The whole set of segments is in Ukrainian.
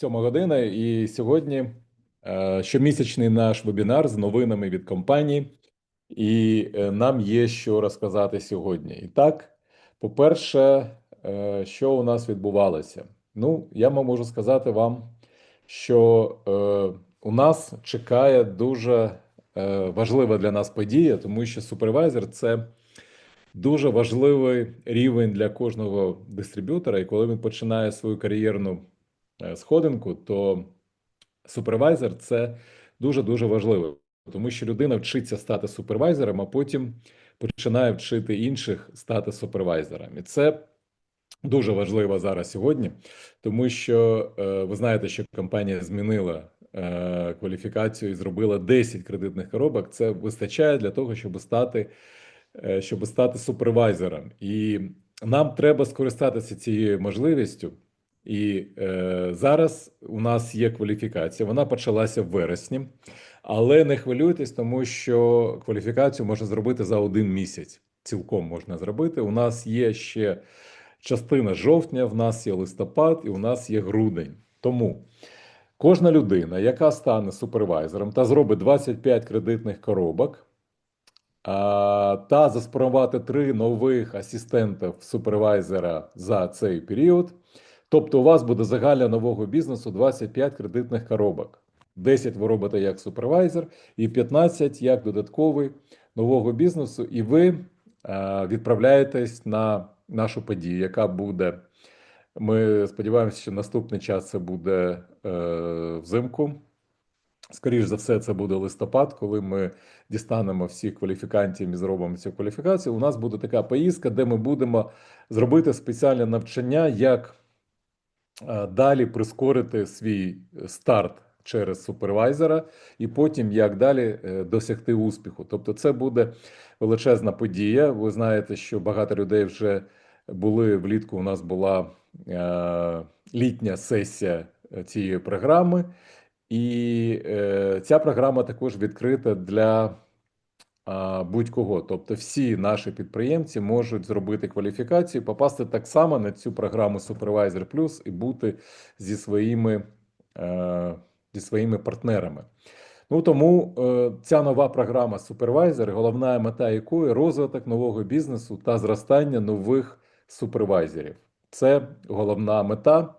Сьома година, і сьогодні е, щомісячний наш вебінар з новинами від компанії, і е, нам є що розказати сьогодні. І так, по-перше, е, що у нас відбувалося? Ну, я можу сказати вам, що у нас чекає дуже важлива для нас подія, тому що супервайзер це дуже важливий рівень для кожного дистриб'ютора, і коли він починає свою кар'єрну сходинку, то супервайзер це дуже дуже важливо, тому що людина вчиться стати супервайзером, а потім починає вчити інших стати супервайзером. І це дуже важливо зараз сьогодні, тому що е, ви знаєте, що компанія змінила е, кваліфікацію і зробила 10 кредитних коробок. Це вистачає для того, щоб стати е, щоб стати супервайзером. І нам треба скористатися цією можливістю. І е, зараз у нас є кваліфікація. Вона почалася в вересні, але не хвилюйтесь, тому що кваліфікацію можна зробити за один місяць. Цілком можна зробити. У нас є ще частина жовтня, в нас є листопад і у нас є грудень. Тому кожна людина, яка стане супервайзером та зробить 25 кредитних коробок, та заспромувати три нових асистентів супервайзера за цей період. Тобто, у вас буде загальна нового бізнесу 25 кредитних коробок. 10 ви робите як супервайзер, і 15 як додатковий нового бізнесу, і ви е, відправляєтесь на нашу подію, яка буде. Ми сподіваємося, що наступний час це буде е, взимку. Скоріше за все, це буде листопад, коли ми дістанемо всіх кваліфікантів і зробимо цю кваліфікацію. У нас буде така поїздка, де ми будемо зробити спеціальне навчання, як далі прискорити свій старт через супервайзера, і потім як далі е, досягти успіху. Тобто, це буде величезна подія. Ви знаєте, що багато людей вже були влітку. У нас була е, літня сесія цієї програми. І е, ця програма також відкрита для будь-кого. Тобто, всі наші підприємці можуть зробити кваліфікацію, попасти так само на цю програму Supervisor Plus і бути зі своїми, е, зі своїми партнерами. Ну тому е, ця нова програма Supervisor, головна мета якої розвиток нового бізнесу та зростання нових супервайзерів. Це головна мета.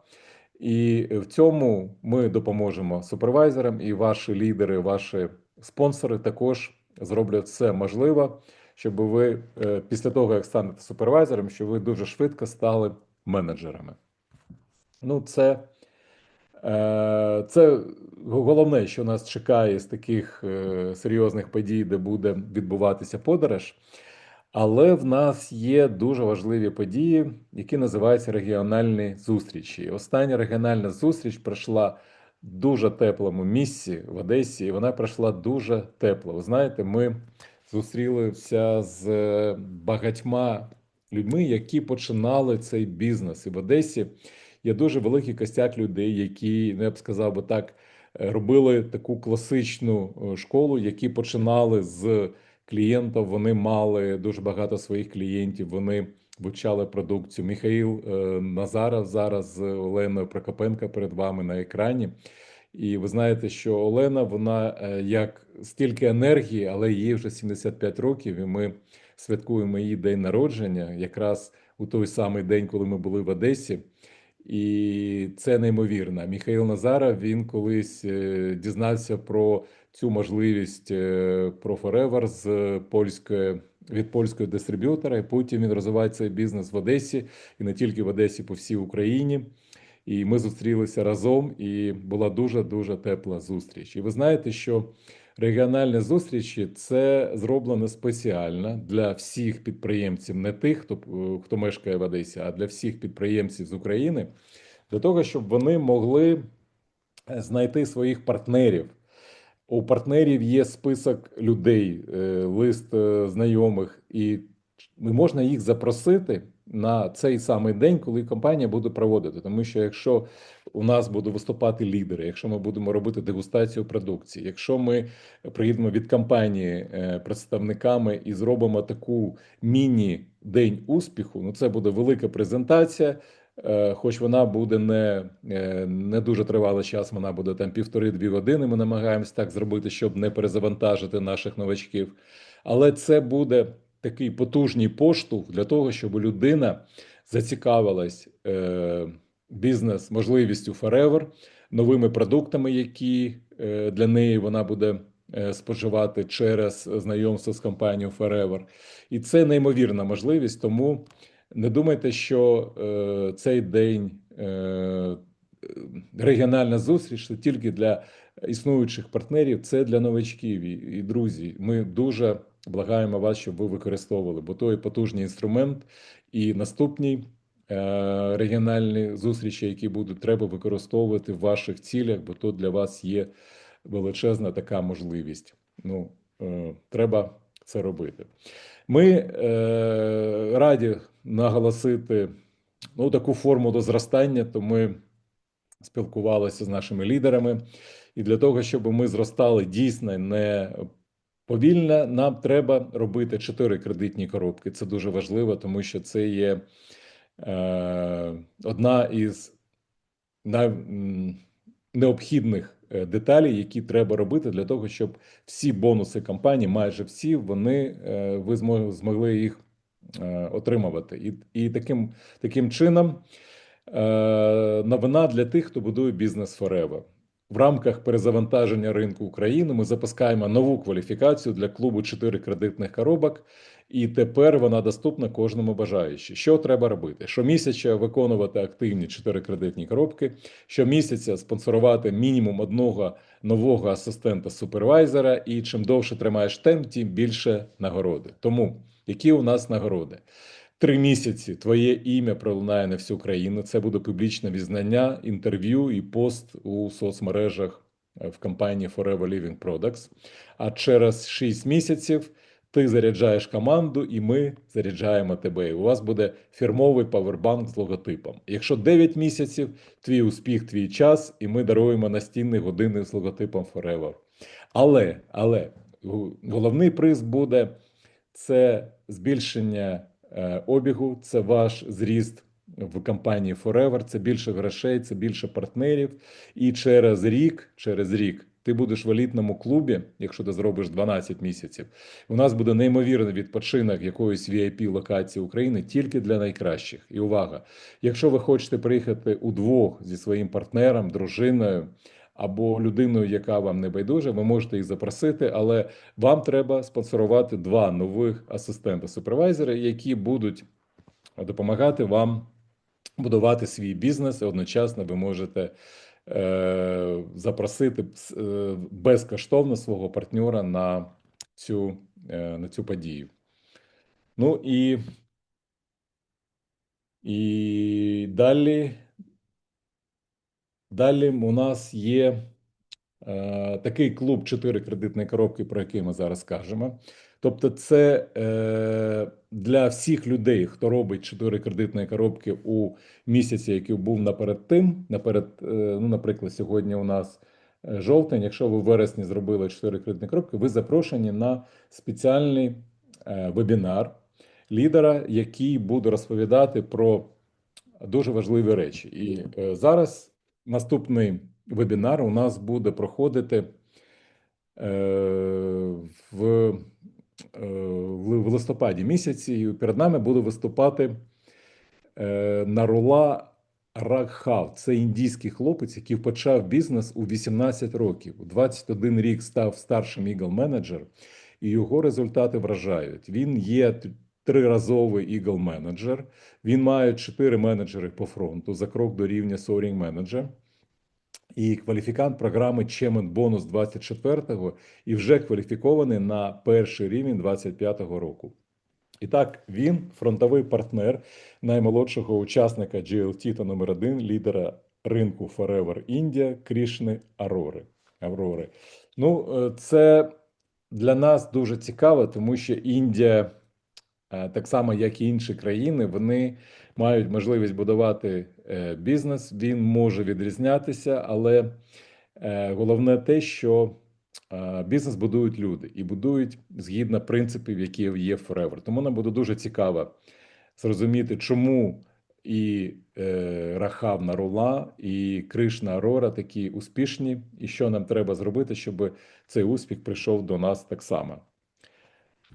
І в цьому ми допоможемо супервайзерам, і ваші лідери, ваші спонсори також зроблять все можливе, щоб ви е, після того, як станете супервайзером, щоб ви дуже швидко стали менеджерами. Ну, це, е, це головне, що нас чекає з таких е, серйозних подій, де буде відбуватися подорож. Але в нас є дуже важливі події, які називаються регіональні зустрічі. Остання регіональна зустріч пройшла дуже теплому місці в Одесі, і вона пройшла дуже тепло. Ви знаєте, ми зустрілися з багатьма людьми, які починали цей бізнес. І в Одесі є дуже великий костяк людей, які, ну я б сказав би так, робили таку класичну е, школу, які починали з клієнтів. Вони мали дуже багато своїх клієнтів. Вони вивчали продукцію. Михаїл е, Назаров зараз з Оленою Прокопенко перед вами на екрані. І ви знаєте, що Олена, вона е, як стільки енергії, але їй вже 75 років, і ми святкуємо її день народження, якраз у той самий день, коли ми були в Одесі. І це неймовірно. Михайло Назаров він колись е, дізнався про цю можливість про Forever з польської від польського дистриб'ютора. І потім він розвиває цей бізнес в Одесі і не тільки в Одесі, по всій Україні. І ми зустрілися разом, і була дуже дуже тепла зустріч. І ви знаєте, що регіональні зустрічі це зроблено спеціально для всіх підприємців, не тих, хто хто мешкає в Одесі, а для всіх підприємців з України, для того, щоб вони могли знайти своїх партнерів. У партнерів є список людей, е, лист е, знайомих, і можна їх запросити на цей самий день, коли компанія буде проводити. Тому що якщо у нас будуть виступати лідери, якщо ми будемо робити дегустацію продукції, якщо ми приїдемо від компанії е, представниками і зробимо таку міні-день успіху, ну це буде велика презентація. Е, хоч вона буде не, е, не дуже тривалий час, вона буде там півтори-дві години. Ми намагаємось так зробити, щоб не перезавантажити наших новачків. Але це буде такий потужний поштовх для того, щоб людина зацікавилась е, бізнес можливістю Forever, новими продуктами, які е, для неї вона буде е, споживати через знайомство з компанією Forever. І це неймовірна можливість. Тому не думайте, що е, цей день е, регіональна зустріч це тільки для існуючих партнерів, це для новачків і, і друзі. Ми дуже благаємо вас, щоб ви використовували, бо то є потужний інструмент, і наступні е, регіональні зустрічі, які будуть, треба використовувати в ваших цілях, бо то для вас є величезна така можливість. Ну, е, треба це робити. Ми е, раді наголосити ну, таку формулу зростання, то ми спілкувалися з нашими лідерами. І для того, щоб ми зростали дійсно не повільно, нам треба робити чотири кредитні коробки. Це дуже важливо, тому що це є е, одна із най, необхідних е, деталей, які треба робити для того, щоб всі бонуси компанії, майже всі, вони е, ви змогли їх отримувати. І і таким, таким чином новина для тих, хто будує бізнес Forever. В рамках перезавантаження ринку України ми запускаємо нову кваліфікацію для клубу 4 кредитних коробок, і тепер вона доступна кожному бажаючи. Що треба робити? Щомісяця виконувати активні 4 кредитні коробки, щомісяця спонсорувати мінімум одного нового асистента супервайзера. І чим довше тримаєш темп, тим більше нагороди. Тому які у нас нагороди? Три місяці твоє ім'я пролунає на всю країну. Це буде публічне візнання, інтерв'ю і пост у соцмережах е, в компанії Forever Living Products. А через 6 місяців ти заряджаєш команду, і ми заряджаємо тебе. І у вас буде фірмовий павербанк з логотипом. Якщо 9 місяців, твій успіх, твій час, і ми даруємо настінні години з логотипом Forever. Але, але головний приз буде це збільшення. Е, обігу, це ваш зріст в компанії Forever, це більше грошей, це більше партнерів. І через рік, через рік. Ти будеш в елітному клубі, якщо ти зробиш 12 місяців. У нас буде неймовірний відпочинок якоїсь vip локації України тільки для найкращих. І увага! Якщо ви хочете приїхати удвох зі своїм партнером, дружиною або людиною, яка вам не байдуже, ви можете їх запросити, але вам треба спонсорувати два нових асистента супервайзера які будуть допомагати вам будувати свій бізнес. і Одночасно ви можете е, запросити е, безкоштовно свого партнера на цю, е, на цю подію. Ну і, і далі. Далі у нас є е, такий клуб чотири кредитні коробки, про який ми зараз кажемо. Тобто, це е, для всіх людей, хто робить чотири кредитні коробки у місяці, який був наперед тим. Наперед, е, ну, наприклад, сьогодні у нас е, жовтень. Якщо ви в вересні зробили чотири кредитні коробки, ви запрошені на спеціальний е, вебінар лідера, який буде розповідати про дуже важливі речі. І е, зараз. Наступний вебінар у нас буде проходити е, в е, в листопаді місяці, і перед нами буде виступати е, Нарула Рагхав. Це індійський хлопець, який почав бізнес у 18 років. У 21 рік став старшим ігл менеджер, і його результати вражають. Він є триразовий ігл менеджер. Він має чотири менеджери по фронту за крок до рівня Soaring менеджер і кваліфікант програми Чемен Бонус 24-го і вже кваліфікований на перший рівень 25-го року. І так, він фронтовий партнер наймолодшого учасника GLT та номер 1 лідера ринку Forever India Крішни Арори. Аврори. Ну, е, це для нас дуже цікаво, тому що Індія так само, як і інші країни, вони мають можливість будувати е, бізнес. Він може відрізнятися, але е, головне те, що бізнес будують люди і будують згідно принципів, які є Forever. Тому нам буде дуже цікаво зрозуміти, чому і е, Рахав Нарула, і Кришна Арора такі успішні. І що нам треба зробити, щоб цей успіх прийшов до нас так само.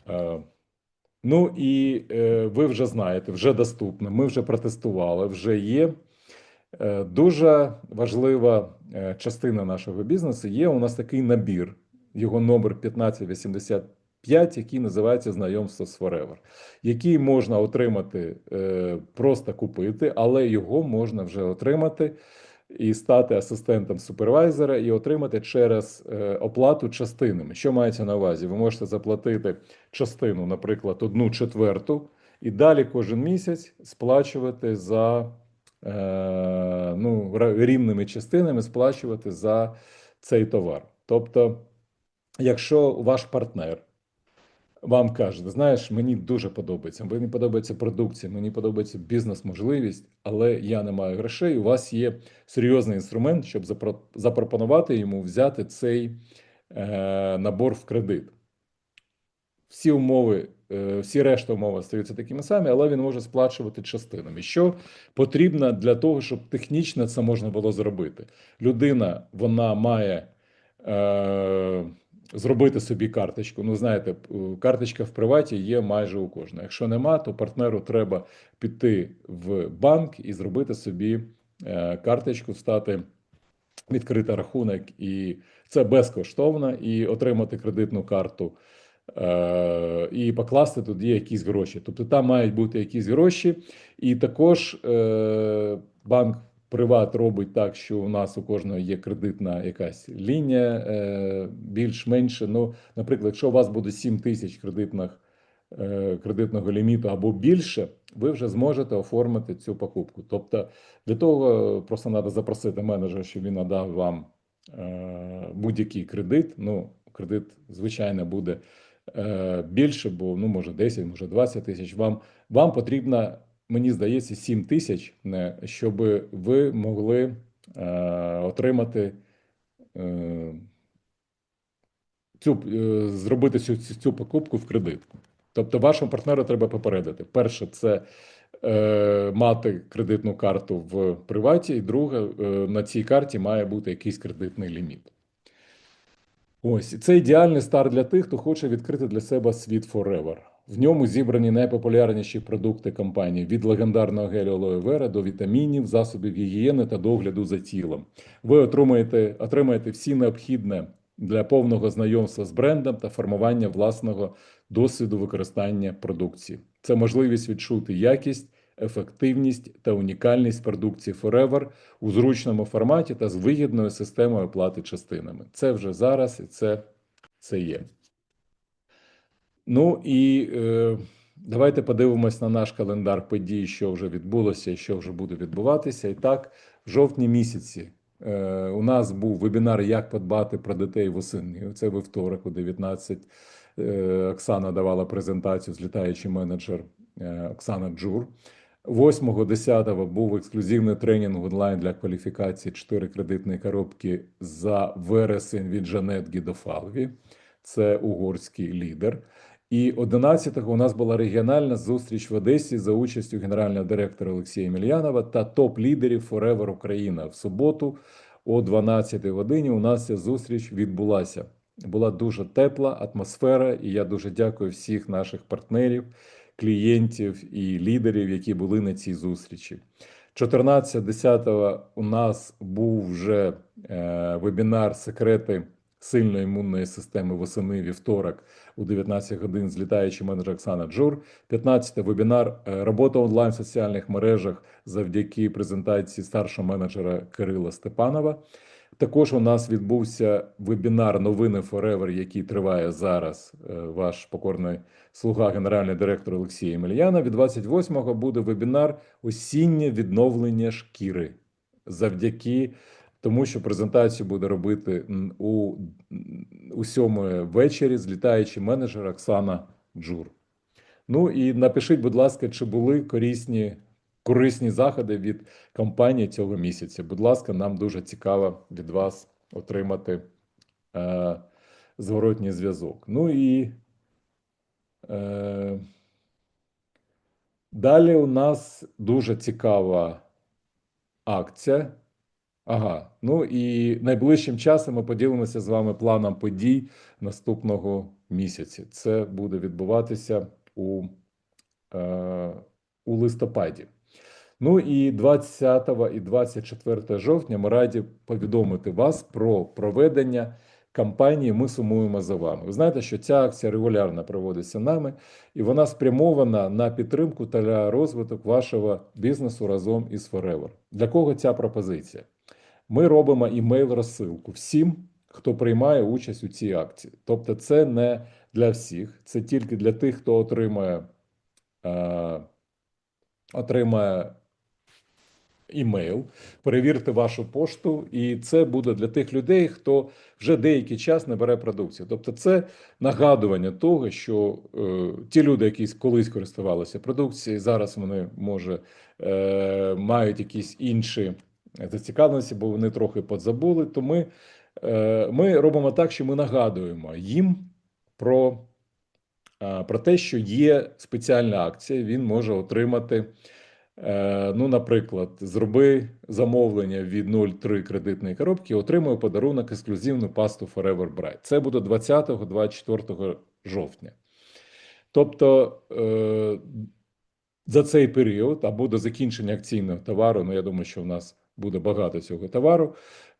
Е, Ну і е, ви вже знаєте, вже доступно. Ми вже протестували, вже є. Е, Дуже важлива е, частина нашого бізнесу є у нас такий набір, його номер 1585, який називається Знайомство з Forever, який можна отримати, е, просто купити, але його можна вже отримати і стати асистентом супервайзера і отримати через е, оплату частинами. Що мається на увазі? Ви можете заплатити частину, наприклад, одну четверту, і далі кожен місяць сплачувати за е, ну, рівними частинами сплачувати за цей товар. Тобто, якщо ваш партнер вам каже, знаєш, мені дуже подобається, мені подобається продукція, мені подобається бізнес-можливість, але я не маю грошей. У вас є серйозний інструмент, щоб запропонувати йому взяти цей е, набор в кредит. Всі умови, е, всі решта умов стаються такими самими, але він може сплачувати частинами. Що потрібно для того, щоб технічно це можна було зробити? Людина вона має е, зробити собі карточку. Ну, знаєте, п- карточка в приваті є майже у кожного. Якщо нема, то партнеру треба піти в банк і зробити собі е, карточку, стати відкрити рахунок, і це безкоштовно, і отримати кредитну карту. Е, і покласти туди якісь гроші. Тобто там мають бути якісь гроші, і також е, банк Приват робить так, що у нас у кожного є кредитна якась лінія е, більш-менше. Ну, наприклад, якщо у вас буде 7 тисяч кредитних, е, кредитного ліміту або більше, ви вже зможете оформити цю покупку. Тобто для того просто треба запросити менеджера, щоб він надав вам е, будь-який кредит. Ну, кредит, звичайно, буде е, більше, бо ну, може 10, може 20 тисяч. Вам, вам потрібно, мені здається, 7 тисяч, щоб ви могли е, отримати е, цю, е, зробити цю цю покупку в кредит. Тобто вашому партнеру треба попередити. Перше, це е, мати кредитну карту в приваті, і друге, е, на цій карті має бути якийсь кредитний ліміт. Ось це ідеальний старт для тих, хто хоче відкрити для себе світ Forever. В ньому зібрані найпопулярніші продукти компанії від легендарного гелю Aloe Vera до вітамінів, засобів гігієни та догляду за тілом. Ви отримаєте, отримаєте всі необхідне для повного знайомства з брендом та формування власного досвіду використання продукції. Це можливість відчути якість, ефективність та унікальність продукції Forever у зручному форматі та з вигідною системою оплати частинами. Це вже зараз і це, це є. Ну і е, давайте подивимось на наш календар подій, що вже відбулося що вже буде відбуватися. І так, в жовтні місяці е, у нас був вебінар Як подбати про дітей восени. Це вівторок, у 19. Е, Оксана давала презентацію, злітаючий менеджер е, Оксана Джур. 8-10 був ексклюзивний тренінг онлайн для кваліфікації 4 кредитні коробки за вересень від Жанет Гідофалві. Це угорський лідер. І 11-го у нас була регіональна зустріч в Одесі за участю генерального директора Олексія Мільянова та топ-лідерів Forever Україна. В суботу о 12 годині у нас ця зустріч відбулася. Була дуже тепла атмосфера, і я дуже дякую всіх наших партнерів, клієнтів і лідерів, які були на цій зустрічі. 14-10 у нас був вже е, вебінар Секрети сильної імунної системи восени вівторок у 19 годин з літаючий менеджер Оксана Джур. 15 вебінар е, робота онлайн в соціальних мережах завдяки презентації старшого менеджера Кирила Степанова. Також у нас відбувся вебінар Новини Forever, який триває зараз. Е, Ваш покорний слуга, генеральний директор Олексій Емельяна. Від 28-го буде вебінар Осіннє відновлення шкіри. Завдяки тому, що презентацію буде робити у, у сьомої вечері злітаючий менеджер Оксана Джур. Ну і напишіть, будь ласка, чи були корисні, корисні заходи від компанії цього місяця. Будь ласка, нам дуже цікаво від вас отримати е, зворотній зв'язок. Ну і е, Далі у нас дуже цікава акція. Ага, ну і найближчим часом ми поділимося з вами планом подій наступного місяці. Це буде відбуватися у, е, у листопаді. Ну і 20 і 24 жовтня ми раді повідомити вас про проведення кампанії Ми сумуємо за вами. Ви знаєте, що ця акція регулярно проводиться нами, і вона спрямована на підтримку та розвиток вашого бізнесу разом із Forever. Для кого ця пропозиція? Ми робимо імейл розсилку всім, хто приймає участь у цій акції. Тобто, це не для всіх, це тільки для тих, хто отримає, е, отримає імейл, перевірте вашу пошту, і це буде для тих людей, хто вже деякий час не бере продукцію. Тобто, це нагадування того, що е, ті люди, які колись користувалися продукцією, зараз вони може е, мають якісь інші зацікавленості, бо вони трохи подзабули. То ми, е, ми робимо так, що ми нагадуємо їм про, е, про те, що є спеціальна акція, він може отримати. Е, ну, наприклад, зроби замовлення від 0,3 кредитної коробки, отримує подарунок ексклюзивну пасту Forever Bright. Це буде 20-24 жовтня. Тобто за цей період або до закінчення акційного товару, ну я думаю, що в нас буде багато цього товару.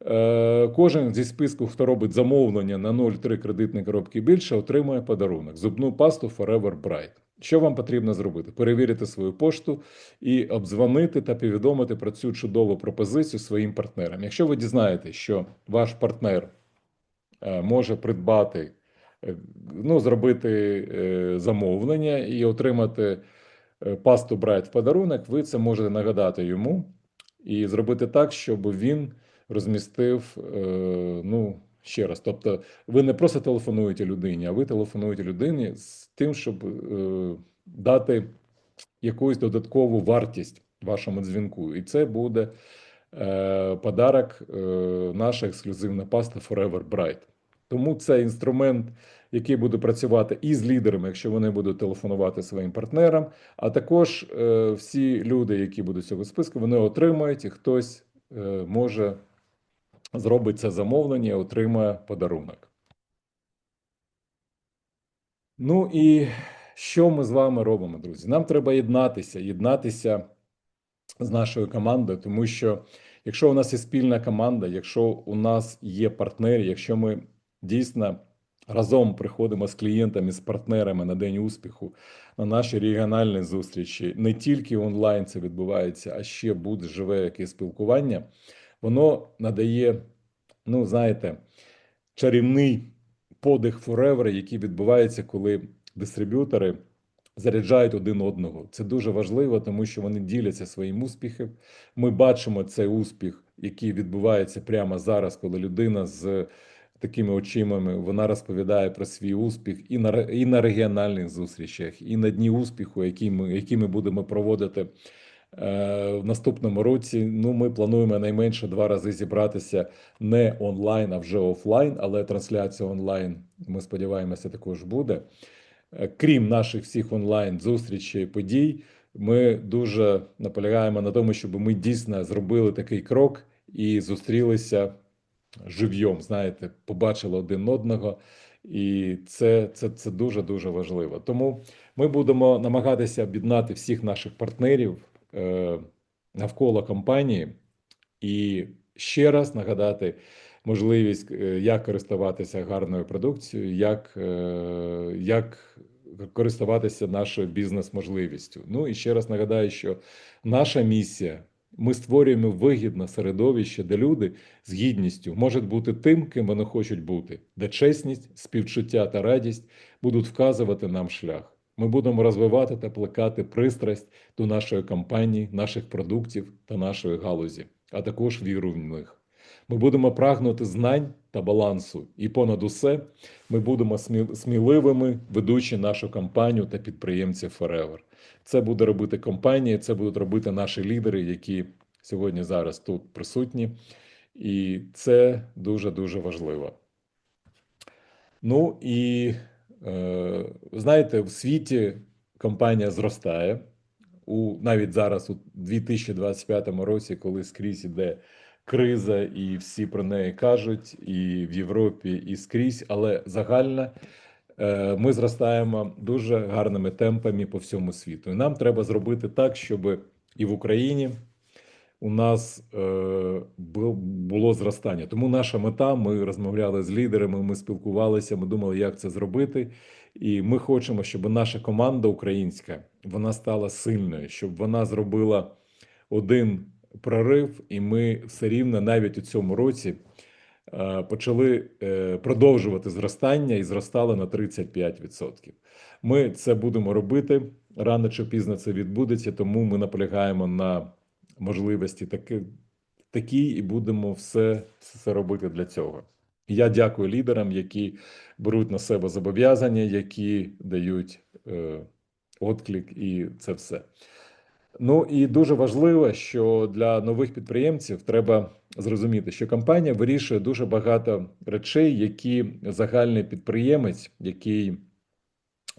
Е, кожен зі списку, хто робить замовлення на 0,3 кредитної коробки більше, отримує подарунок зубну пасту Forever Bright. Що вам потрібно зробити? Перевірити свою пошту і обдзвонити та повідомити про цю чудову пропозицію своїм партнерам. Якщо ви дізнаєтесь, що ваш партнер е, може придбати, е, ну, зробити замовлення і отримати пасту Bright в подарунок, ви це можете нагадати йому і зробити так, щоб він розмістив. Е, ну, ще раз. Тобто, ви не просто телефонуєте людині, а ви телефонуєте людині з тим, щоб е, дати якусь додаткову вартість вашому дзвінку. І це буде е, подарок, наша ексклюзивна паста Forever Bright. Тому це інструмент, який буде працювати і з лідерами, якщо вони будуть телефонувати своїм партнерам. А також е, всі люди, які будуть цього списку, вони отримають і хтось е, може зробить це замовлення, і отримає подарунок. Ну і що ми з вами робимо, друзі? Нам треба єднатися, єднатися з нашою командою, тому що якщо у нас є спільна команда, якщо у нас є партнери, якщо ми дійсно разом приходимо з клієнтами, з партнерами на день успіху, на наші регіональні зустрічі, не тільки онлайн це відбувається, а ще буде живе якесь спілкування, воно надає, ну, знаєте, чарівний подих Forever, який відбувається, коли дистриб'ютори. Заряджають один одного. Це дуже важливо, тому що вони діляться своїм успіхом. Ми бачимо цей успіх, який відбувається прямо зараз, коли людина з такими очима вона розповідає про свій успіх і на і на регіональних зустрічах, і на дні успіху, які ми які ми будемо проводити е, в наступному році. Ну, ми плануємо найменше два рази зібратися не онлайн, а вже офлайн, але трансляція онлайн. Ми сподіваємося, також буде. Е, крім наших всіх онлайн зустрічей подій, ми дуже наполягаємо на тому, щоб ми дійсно зробили такий крок і зустрілися живйом, знаєте, побачили один одного, і це це, це дуже дуже важливо. Тому ми будемо намагатися об'єднати всіх наших партнерів е, навколо компанії і ще раз нагадати можливість, е, як користуватися гарною продукцією, як, е, як користуватися нашою бізнес-можливістю. Ну і ще раз нагадаю, що наша місія. Ми створюємо вигідне середовище, де люди з гідністю можуть бути тим, ким вони хочуть бути, де чесність, співчуття та радість будуть вказувати нам шлях. Ми будемо розвивати та плекати пристрасть до нашої компанії, наших продуктів та нашої галузі, а також віру в них. Ми будемо прагнути знань та балансу, і понад усе ми будемо сміливими, ведучи нашу компанію та підприємців Forever. Це буде робити компанія, це будуть робити наші лідери, які сьогодні зараз тут присутні, і це дуже дуже важливо. Ну і е, знаєте, в світі компанія зростає. у навіть зараз, у 2025 році, коли скрізь іде криза, і всі про неї кажуть, і в Європі, і скрізь, але загальна. Е, Ми зростаємо дуже гарними темпами по всьому світу. І нам треба зробити так, щоб і в Україні у нас е, було зростання. Тому наша мета. Ми розмовляли з лідерами, ми спілкувалися, ми думали, як це зробити. І ми хочемо, щоб наша команда українська вона стала сильною, щоб вона зробила один прорив, і ми все рівно навіть у цьому році почали е, продовжувати зростання і зростали на 35%. Ми це будемо робити рано чи пізно це відбудеться, тому ми наполягаємо на можливості таки, такі і будемо все, все робити для цього. Я дякую лідерам, які беруть на себе зобов'язання, які дають е, отклик, і це все. Ну і дуже важливо, що для нових підприємців треба зрозуміти, що компанія вирішує дуже багато речей, які загальний підприємець, який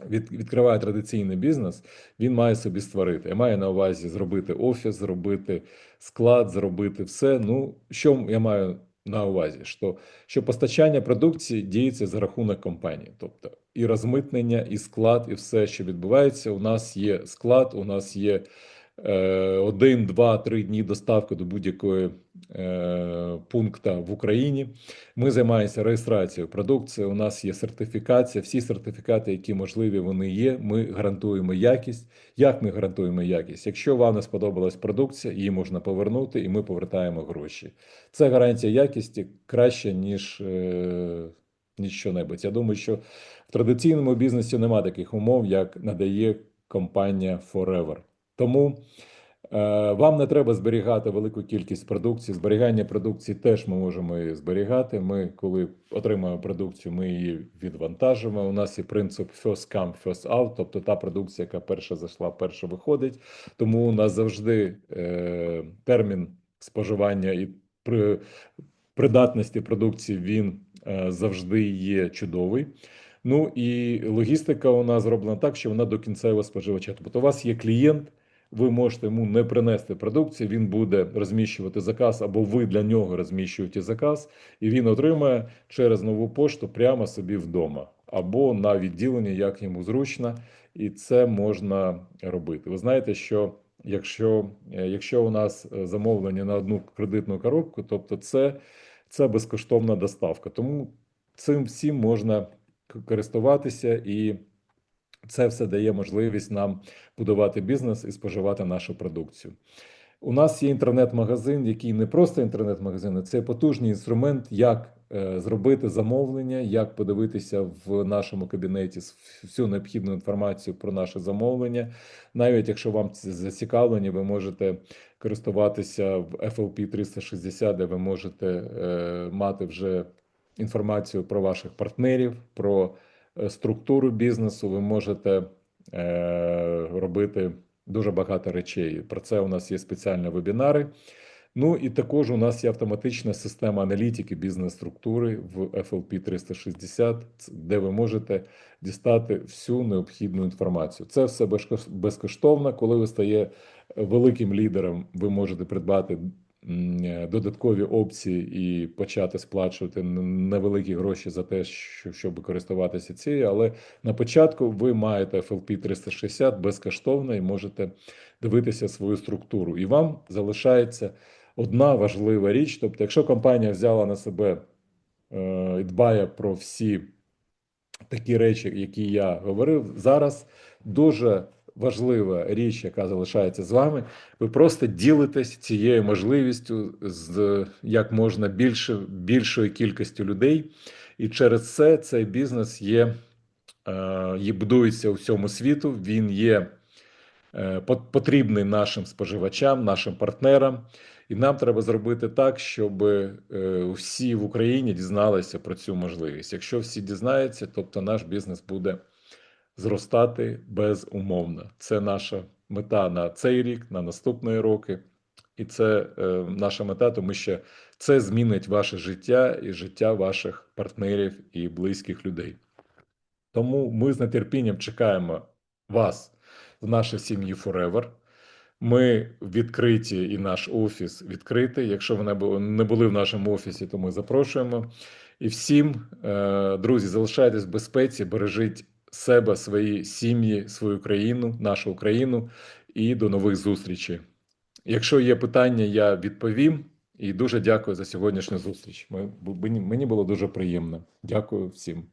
від, відкриває традиційний бізнес, він має собі створити. Я маю на увазі зробити офіс, зробити склад, зробити все. Ну, що я маю на увазі? Що, що постачання продукції діється за рахунок компанії, тобто і розмитнення, і склад, і все, що відбувається. У нас є склад, у нас є один, два, три дні доставки до будь-якої е, пункта в Україні. Ми займаємося реєстрацією продукції. У нас є сертифікація. Всі сертифікати, які можливі, вони є. Ми гарантуємо якість. Як ми гарантуємо якість? Якщо вам не сподобалась продукція, її можна повернути, і ми повертаємо гроші. Це гарантія якісті краще ніж. Е, ніж що-небудь. Я думаю, що в традиційному бізнесі немає таких умов, як надає компанія Forever. Тому е, вам не треба зберігати велику кількість продукції. Зберігання продукції теж ми можемо її зберігати. Ми, коли отримуємо продукцію, ми її відвантажимо. У нас є принцип first come, first out, тобто та продукція, яка перша зайшла, перша виходить. Тому у нас завжди е, термін споживання і при придатності продукції він е, завжди є чудовий. Ну і логістика нас зроблена так, що вона до кінцевого споживача. Тобто, у вас є клієнт, ви можете йому не принести продукцію, він буде розміщувати заказ, або ви для нього розміщуєте заказ, і він отримає через нову пошту прямо собі вдома, або на відділенні, як йому зручно, і це можна робити. Ви знаєте, що якщо, е, якщо у нас е, замовлення на одну кредитну коробку, тобто це, це безкоштовна доставка. Тому цим всім можна користуватися, і це все дає можливість нам будувати бізнес і споживати нашу продукцію. У нас є інтернет-магазин, який не просто інтернет-магазин, а це потужний інструмент, як е, зробити замовлення, як подивитися в нашому кабінеті всю необхідну інформацію про наше замовлення. Навіть якщо вам це зацікавлені, ви можете користуватися в FLP 360, де ви можете е, мати вже інформацію про ваших партнерів, про структуру бізнесу. Ви можете е, робити дуже багато речей. Про це у нас є спеціальні вебінари. Ну і також у нас є автоматична система аналітики бізнес-структури в FLP 360, ц- де ви можете дістати всю необхідну інформацію. Це все безкош- безкоштовно. Коли ви стає великим лідером, ви можете придбати е, додаткові опції і почати сплачувати невеликі гроші за те, що- щоб користуватися цією. Але на початку ви маєте FLP 360 безкоштовно і можете дивитися свою структуру. І вам залишається одна важлива річ. Тобто, якщо компанія взяла на себе е, і дбає про всі такі речі, які я говорив, зараз дуже важлива річ, яка залишається з вами. Ви просто ділитесь цією можливістю з як можна більше, більшою кількістю людей, і через це цей бізнес є, е, є будується у всьому світу. Він є е, потрібний нашим споживачам, нашим партнерам. І нам треба зробити так, щоб е, всі в Україні дізналися про цю можливість. Якщо всі дізнаються, тобто наш бізнес буде зростати безумовно. Це наша мета на цей рік, на наступні роки. І це е, наша мета, тому що це змінить ваше життя і життя ваших партнерів і близьких людей. Тому ми з нетерпінням чекаємо вас в нашій сім'ї Forever. Ми відкриті, і наш офіс відкритий. Якщо ви не були в нашому офісі, то ми запрошуємо. І всім, е, друзі, залишайтесь в безпеці, бережіть себе, свої сім'ї, свою країну, нашу Україну. І до нових зустрічей. Якщо є питання, я відповім. І дуже дякую за сьогоднішню зустріч. Мені було дуже приємно. Дякую всім.